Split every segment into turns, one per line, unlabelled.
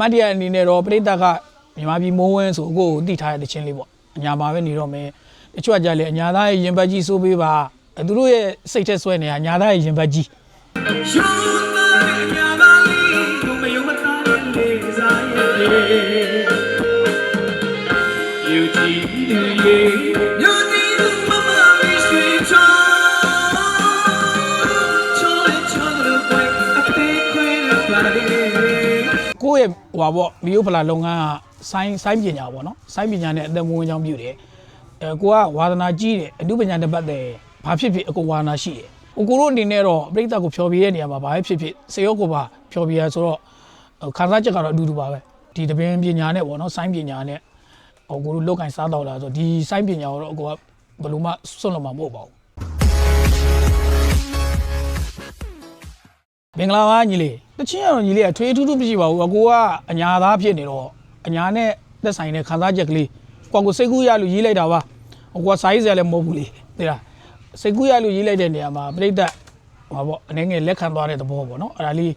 မတ်တရအနေနဲ့တော့ပြိတ္တကမြန်မာပြည်မိုးဝင်းဆိုကိုယ့်ကိုတိထားတဲ့တခြင်းလေးပေါ့အညာမှာပဲနေတော့မယ်တချို့ကကြလေအညာသားရဲ့ရင်ဘတ်ကြီးစိုးပေးပါအဲသူတို့ရဲ့စိတ်ထက်ဆွဲနေတာအညာသားရဲ့ရင်ဘတ်ကြီး ကိုယ့်ရဲ့ဟွာပေါ့မီယိုဖလာလုပ်ငန်းကဆိုင်းဆိုင်းပညာပေါ့နော်ဆိုင်းပညာနဲ့အသက်မွေးချောင်းပြုတယ်အဲကိုကဝါသနာကြီးတယ်အမှုပညာတစ်ပတ်တည်းဘာဖြစ်ဖြစ်အကိုဝါသနာရှိတယ်ဟိုကိုတို့အနေနဲ့တော့ပြိတ္တကိုဖျော်ပြရဲ့နေရာမှာဘာဖြစ်ဖြစ်စေရောကိုပါဖျော်ပြရဆိုတော့ခန်းစားချက်ကတော့အတူတူပါပဲဒီတပင်းပညာနဲ့ပေါ့နော်ဆိုင်းပညာနဲ့ဟိုကိုတို့လောက်ကင်စားတော့လာဆိုဒီဆိုင်းပညာကိုတော့အကိုကဘယ်လိုမှစွန့်လို့မှာမဟုတ်ပါဘူး မင်္ဂလာပါညီလေးတချင်းကတော့ညီလေးကထွေးထူးထူးမရှိပါဘူးအကိုကအညာသားဖြစ်နေတော့အညာနဲ့သက်ဆိုင်တဲ့ခန်းစားချက်ကလေးကိုကိုစိတ်ကူးရလို့ရေးလိုက်တာပါအကိုကစာရေးစရာလည်းမဟုတ်ဘူးလေသိလားစိတ်ကူးရလို့ရေးလိုက်တဲ့နေရာမှာပြိတ္တဟောပေါ့အနေငယ်လက်ခံသွားတဲ့သဘောပေါ့နော်အဲ့ဒါလေး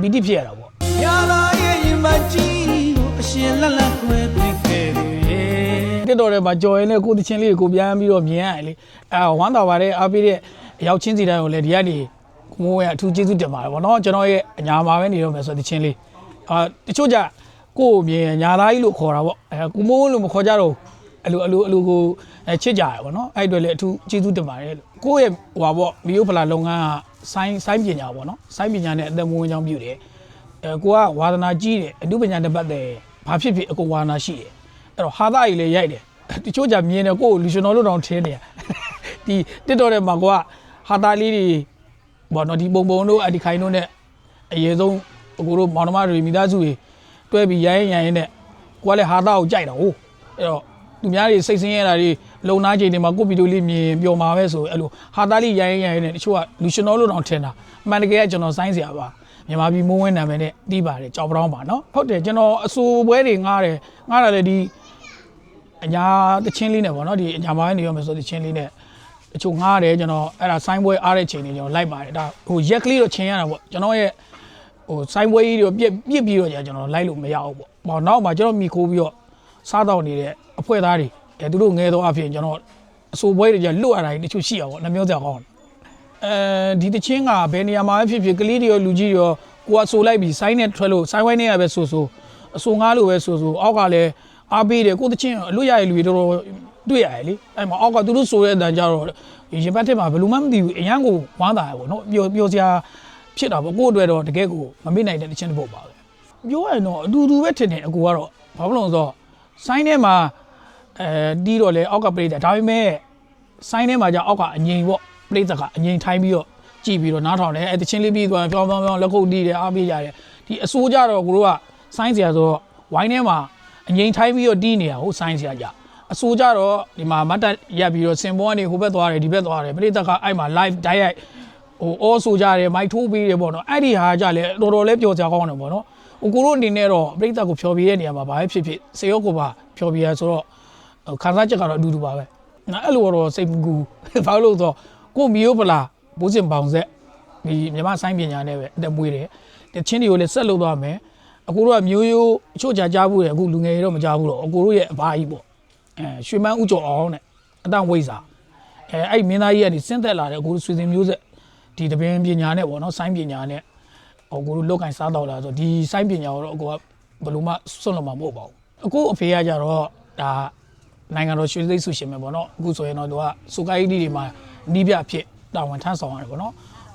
ပီတိဖြစ်ရတာပေါ့
ညာပါရဲ့ရင်မကြီးကိုအရှင်လက်လက်ခွဲသွင်းခဲ့တယ်
တက်တော်တဲ့မှာကြော်ရင်လည်းကိုတချင်းလေးကိုပြန်ပြီးတော့မြင်ရတယ်လေအဲဝမ်းသာပါတယ်အားပေးတဲ့အရောက်ချင်းစီတိုင်းကိုလည်းဒီကနေ ကိုမိုးရဲ့အထူးကျေးဇူးတင်ပါတယ်ဗောနော်ကျွန်တော်ရဲ့အညာမှာပဲနေတော့မယ်ဆိုတချင်းလေးအာတချို့ကြကိုကိုမြင်ညာသားကြီးလို့ခေါ်တာဗောအဲကိုမိုးလို့မခေါ်ကြတော့အလိုအလိုအလိုကိုအဲချစ်ကြရဗောနော်အဲ့အတွက်လည်းအထူးကျေးဇူးတင်ပါတယ်လို့ကိုရဲ့ဟွာဗောမီယိုဖလာလုပ်ငန်းကဆိုင်းဆိုင်းပညာဗောနော်ဆိုင်းပညာနဲ့အသက်မွေးချောင်းပြုတယ်အဲကိုကဝါသနာကြီးတယ်အမှုပညာတစ်ပတ်တည်းဘာဖြစ်ဖြစ်အကိုဝါသနာရှိတယ်အဲ့တော့ဟာသားကြီးလည်းရိုက်တယ်တချို့ကြမြင်တယ်ကိုယ်ကိုလူရှင်တော်လို့တောင်ထင်းနေရဒီတစ်တော်တဲ့မှာကိုကဟာသားလေးတွေ ဘောနော်ဒီပုံပုံတို့အဒီခိုင်တို့နဲ့အရေးဆုံးအကိုတို့မောင်နှမတွေမိသားစုတွေတွဲပြီးရိုင်းရင်ရိုင်းရင်နဲ့ကိုကလည်းဟာသားကိုကြိုက်တာဟုတ်အဲ့တော့သူများတွေစိတ်ဆင်းရဲတာတွေလုံနာချိန်တွေမှာကိုဗီဒီယိုလေးမြင်ပျော်မှာပဲဆိုအဲ့လိုဟာသားလေးရိုင်းရင်ရိုင်းရင်နဲ့တချို့ကလူရှင်တော်လို့တောင်ထင်တာအမှန်တကယ်ကကျွန်တော်စိုင်းစရာပါမြန်မာပြည်မိုးဝင်းနာမည်နဲ့တီးပါတယ်ကြောက်ပတောင်းပါနော်ဟုတ်တယ်ကျွန်တော်အဆိုပွဲတွေငားတယ်ငားတာလည်းဒီအညာတချင်းလေးနဲ့ပေါ့နော်ဒီအညာမိုင်းနေရမယ်ဆိုတချင်းလေးနဲ့ အချို့ငားတယ်ကျွန်တော်အဲ့ဒါဆိုင်းပွဲအားတဲ့ချိန်တွေကျွန်တော်လိုက်ပါတယ်ဒါဟိုရက်ကလေးတော့ချင်းရတာပေါ့ကျွန်တော်ရဲ့ဟိုဆိုင်းပွဲကြီးတွေပြက်ပြစ်ပြီးတော့ကြာကျွန်တော်လိုက်လို့မရဘူးပေါ့ဟောနောက်မှကျွန်တော်မိခိုးပြီးတော့စားတော့နေတဲ့အဖွဲသားတွေအဲသူတို့ငဲတော့အဖြစ်ကျွန်တော်အဆိုပွဲတွေကြာလွတ်ရတာကြီးတချို့ရှိရပါပေါ့နှမျိုးကြောက်ကောင်းတယ်အဲဒီတချင်းကဘယ်နေရာမှာပဲဖြစ်ဖြစ်ကလေးတွေရောလူကြီးတွေရောကိုကဆိုလိုက်ပြီးဆိုင်းနဲ့ထွက်လို့ဆိုင်းဝိုင်းနဲ့ရပဲဆိုဆိုအဆိုငားလို့ပဲဆိုဆိုအောက်ကလည်းအားပေးတယ်ကိုတချင်းအလွတ်ရရလူတွေတော်တော် တွေ့ရတယ်လေအဲ့မှာအောက်ကသူတို့ဆိုတဲ့အတန်ကြတော့ရင်ဘတ်ထက်မှာဘယ်လိုမှမသိဘူးအရန်ကိုဝမ်းသာရပေါ့နော်ပျော်ပျော်စရာဖြစ်တာပေါ့ကို့အတွက်တော့တကယ်ကိုမမေ့နိုင်တဲ့တချင်းတစ်ပုတ်ပါပဲပြောရရင်တော့အတူတူပဲထင်တယ်အကူကတော့ဘာဖြစ်လို့လဲဆိုတော့ဆိုင်းထဲမှာအဲတီးတော့လေအောက်ကပရိသတ်ဒါပေမဲ့ဆိုင်းထဲမှာじゃအောက်ကအငိန်ပေါ့ပရိသတ်ကအငိန်ထိုင်းပြီးတော့ကြည့်ပြီးတော့နားထောင်တယ်အဲတချင်းလေးပြီးသွားပြောင်းပြောင်းပြောင်းလက်ခုပ်တီးတယ်အားပေးကြတယ်ဒီအစိုးကြတော့ကိုတို့ကဆိုင်းစရာဆိုတော့ဝိုင်းထဲမှာအငိန်ထိုင်းပြီးတော့တီးနေတာဟုတ်ဆိုင်းစရာကြ အစိုးကြတော့ဒီမှာမတ်တက်ရက်ပြီးတော့စင်ပေါ်ကနေဟိုဘက်သွားတယ်ဒီဘက်သွားတယ်ပရိသတ်ကအဲ့မှာ live တိုက်ရိုက်ဟိုအော်ဆိုကြတယ်မိုက်ထိုးပေးတယ်ပေါ့နော်အဲ့ဒီဟာကြလဲတော်တော်လေးပျော်စရာကောင်းတယ်ပေါ့နော်ဟိုကိုတို့အနေနဲ့တော့ပရိသတ်ကိုဖျော်ပြရဲ့နေရာမှာဘာပဲဖြစ်ဖြစ်စေရောကိုပါဖျော်ပြရဆိုတော့ခန်းစားချက်ကတော့အတူတူပါပဲနော်အဲ့လိုတော့စိတ်မကူဘာလို့လဲဆိုတော့ကိုမီယိုဖလာဘိုးစင်ပေါင်ဆက်ဒီမြမဆိုင်းပညာနဲ့ပဲအသက်မွေးတယ်တချင်းတွေကိုလည်းဆက်လုပ်သွားမယ်အကိုတို့ကမျိုးရိုးအချို့ကြာကြားဘူးတယ်အခုလူငယ်တွေတော့မကြားဘူးတော့အကိုတို့ရဲ့အဘာကြီးပေါ့ အဲရွှေမန်းဥကြော်အောင်နဲ့အတန်ဝိဇ္ဇာအဲအဲ့မင်းသားကြီးကနေစင်းသက်လာတယ်အကိုတို့ဆွေစဉ်မျိုးဆက်ဒီတပင်းပညာနဲ့ပေါ့နော်ဆိုင်းပညာနဲ့အကိုတို့လောက်ကင်စားတော့လာဆိုဒီဆိုင်းပညာကိုတော့အကိုကဘယ်လိုမှစွန့်လို့မှာမဟုတ်ပါဘူးအကိုအဖေကကြတော့ဒါနိုင်ငံတော်ရွှေသိမ်းဆုရှင်ပဲပေါ့နော်အခုဆိုရင်တော့သူကစူကိုင်းဒီတွေမှာနီးပြဖြစ်တာဝန်ထမ်းဆောင်ရတယ်ပေါ့နော်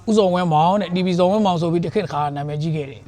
ဥစုံဝဲမောင်နဲ့ DB စုံဝဲမောင်ဆိုပြီးတစ်ခေတ်တစ်ခါနာမည်ကြီးခဲ့တယ်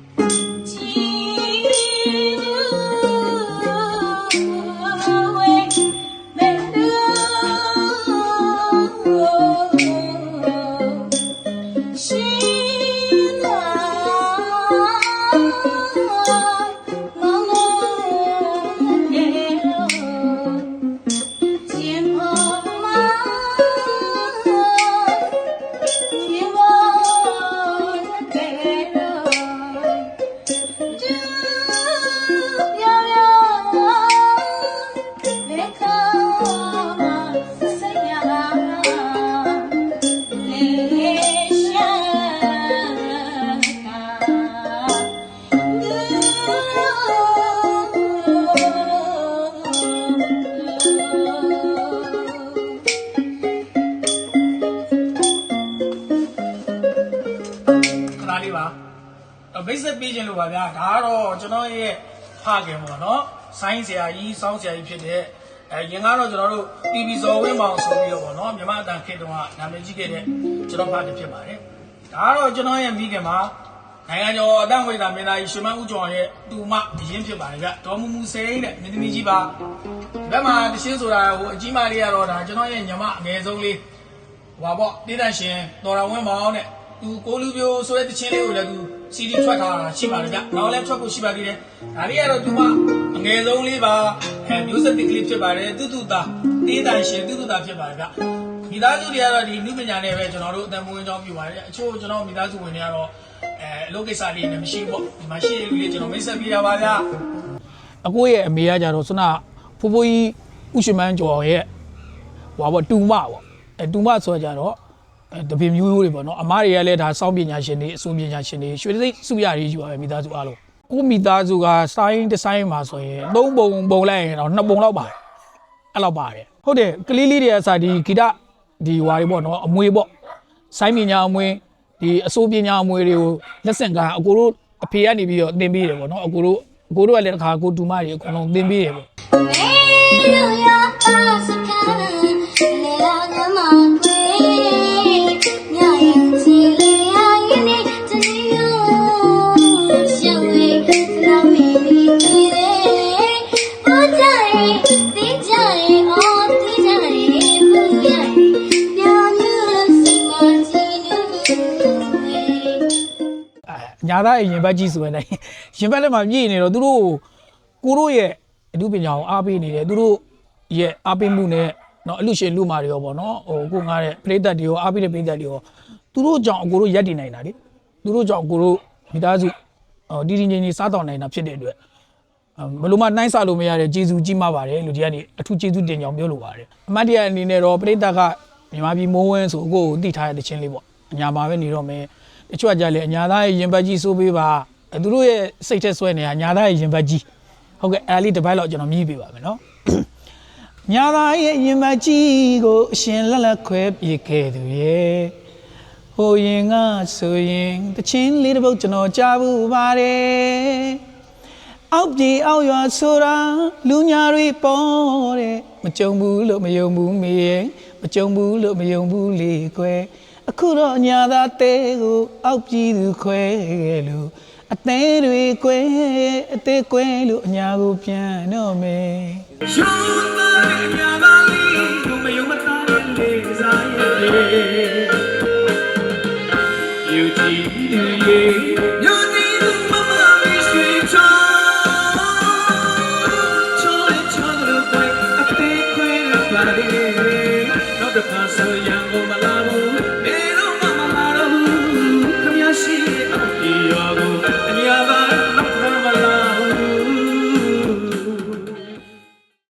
ခဏလေးပါအမိတ်ဆက်ပေးခြင်းလို့ပါဗျာဒါကတော့ကျွန်တော်ရဲ့ဖခင်ပေါ့နော်ဆိုင်းဆရာကြီးစောင်းဆရာကြီးဖြစ်တဲ့အဲရင်ကတော့ကျွန်တော်တို့ TV ဇော်ဝင်းမောင်ဆိုပြီးတော့ပေါ့နော်မြမအတန်ခေတ္တကနာမည်ကြီးခဲ့တဲ့ကျွန်တော်ဖခင်ဖြစ်ပါတယ်ဒါကတော့ကျွန်တော်ရဲ့မိခင်မှာ နိုင်ငံကျော်အတန့်ဝိဒါမင်းသားကြီးရွှေမန်းဦးကျော်ရဲ့တူမအရင်ဖြစ်ပါတယ်ဗျဒေါ်မူမူစိန်တဲ့မင်းသမီးကြီးပါဒီဘက်မှာတရှင်းဆိုတာဟိုအကြီးမလေးကတော့ဒါကျွန်တော်ရဲ့ညီမအငယ်ဆုံးလေးဟိုပါပေါ့တိတန့်ရှင်တော်တော်ဝင်းမောင်တဲ့သူကိုလူပြိုဆိုတဲ့တခြင်းလေးကိုလည်းသူ CD ထွက်ထားတာရှိပါတယ်ဗျနောက်လည်းထွက်ဖို့ရှိပါသေးတယ်ဒါလေးကတော့သူမအငယ်ဆုံးလေးပါအဲမျိုးဆက်တစ်ကလေးဖြစ်ပါတယ်တူတူတာတိတန့်ရှင်တူတူတာဖြစ်ပါတယ်ဗျမိသားစုတွေကတော့ဒီနုပညာနဲ့ပဲကျွန်တော်တို့အတန်မွေးကြောင်းပြုပါတယ်အချို့ကျွန်တော်မိသားစုဝင်တွေကတော့ အဲအလုပ်ကိစ္စလေးနဲ့မရှိဘူးပေါ့ဒီမှာရှိတဲ့လူလေးကျွန်တော်မိတ်ဆက်ပြရပါဗျအကိုရဲ့အမေကကြတော့စနဖိုးဖိုးကြီးဥရှိမန်းကျော်ရဲ့ဟိုပါပေါ့တူမပေါ့အဲတူမဆိုကြတော့အဲတပင်မျိုးရိုးတွေပေါ့နော်အမားတွေကလည်းဒါစောင်းပညာရှင်တွေအစွန်ပညာရှင်တွေရွှေသိပ်စုရရေးယူပါပဲမိသားစုအားလုံးကိုမိသားစုကစိုင်းဒီဇိုင်းမှာဆိုရင်သုံးပုံပုံလိုက်ရင်တော့နှစ်ပုံလောက်ပါတယ်အဲ့လောက်ပါတယ်ဟုတ်တယ်ကလေးလေးတွေအစားဒီဂီတဒီဟွာတွေပေါ့နော်အမွေပေါ့စိုင်းပညာအမွေ ဒီအစိုးပညာအမွေတွေကိုလက်ဆင့်ကားအကိုတို့အဖေကနေပြီးတော့သင်ပေးတယ်ပေါ့နော်အကိုတို့အကိုတို့ကလည်းတစ်ခါကိုတူမတွေအကုန်လုံးသင်ပေးတယ်ပေါ့ ညာသားရဲ့ရင်ဘတ်ကြီးဆိုရင်လည်းရင်ဘတ်လည်းမှမြည်နေတော့သူတို့ကိုတို့ရဲ့အမှုပညာကိုအားပေးနေတယ်သူတို့ရဲ့အားပေးမှုနဲ့เนาะအလူရှင်လူမာတွေရောပေါ့နော်ဟိုကိုငားတဲ့ပရိသတ်တွေရောအားပေးတဲ့ပရိသတ်တွေရောသူတို့ကြောင့်အကိုတို့ရက်တည်နိုင်တာလေသူတို့ကြောင့်အကိုတို့မိသားစုဟိုတီတီငင်ငင်စားတော်နိုင်တာဖြစ်တဲ့အတွက်အဘယ်လိုမှနှိုင်းဆလို့မရတဲ့ဂျေဇူးကြီးမားပါတယ်လူကြီးကနေအထူးဂျေဇူးတင်ကြောင်ပြောလိုပါတယ်အမတ်တရအနေနဲ့တော့ပရိသတ်ကမြန်မာပြည်မိုးဝင်းဆိုအကိုကိုတည်ထားတဲ့တခြင်းလေးပေါ့အညာမှာပဲနေတော့မယ် တချို့ကကြလေအညာသားရဲ့ရင်ဘတ်ကြီးစိုးပေးပါအဲသူတို့ရဲ့စိတ်ထဲဆွဲနေတာအညာသားရဲ့ရင်ဘတ်ကြီးဟုတ်ကဲ့အဲ့ဒါလေးတစ်ပိုက်လောက်ကျွန်တော်မြည်ပေးပါမယ်နော်ညာသားရဲ့ရင်မကြီးကိုအရှင်လက်လက်ခွဲပြေခဲ့သူရဲ့ဟိုရင်ကဆိုရင်တချင်းလေးတစ်ပုတ်ကျွန်တော်ကြားဘူးပါတယ်အောက်ပြေအောက်ရွာဆိုတာလူညာတွေပေါ်တဲ့မကြုံဘူးလို့မယုံဘူးမေရဲ့မကြုံဘူးလို့မယုံဘူးလေကွယ် အခုတော့အညာသာတဲကိုအောက်ပြည်သူခွဲခဲ့လို့အသေးတွေကွဲအသေးကွဲလို့အညာကိုပြန်တော့မယ်
ရှုံး
သားအညာသာလေးကိုမယုံမသားနဲ့လေးစားရဲ့ယူကြည့်ရဲ့ Not the past, so young.